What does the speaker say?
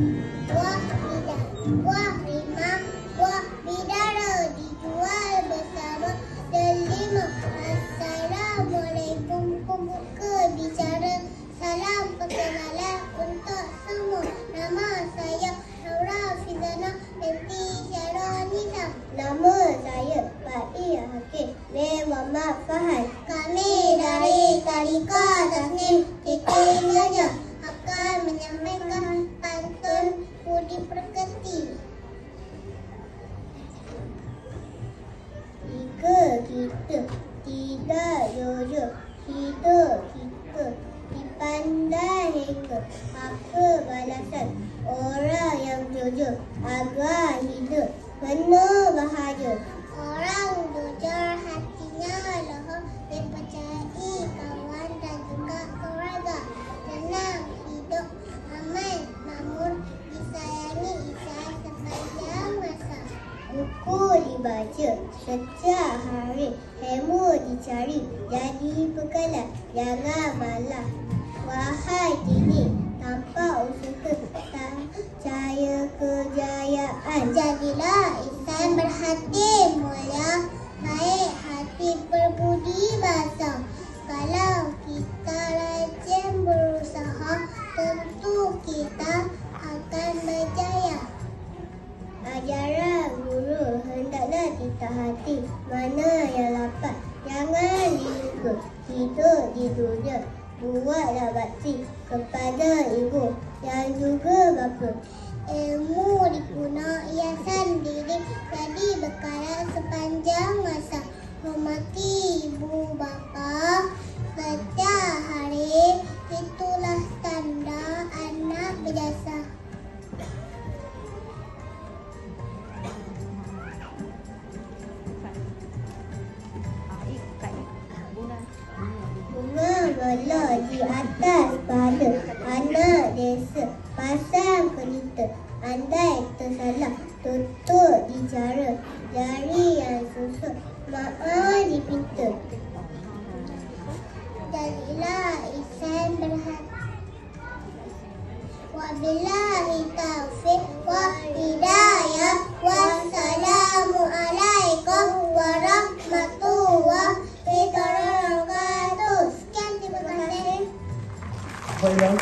Buah lidah, buah rimang, buah bidara dijual bersama delima. Assalamualaikum pembuka bicara. Salam perkenalan untuk semua. Nama saya Naura Fizana binti Syarah Nisa. Nama pantun Budi Perketi. Tiga kita tidak yoyo hidup kita dipandai hingga apa balasan? Orang yang jujur agar hidup penuh dibaca setiap hari, ilmu dicari, jadi pekalan, jangan malas. Wahai diri, tanpa usaha, tak percaya kejayaan. Jadilah insan berhati mulia, baik hati. Mana yang lapar Jangan lupa Hidup di dunia Buatlah bakti kepada ibu Dan juga bapa. Ilmu diguna hiasan diri Jadi bekalan sepanjang masa. Hormati Melor di atas pada anak desa. Pasang kereta. Andai tersalah. Tutup di jara jari yang susut maaf di pintu jadilah isan berhati Wabillahi taufiq. Wa hidayah Không.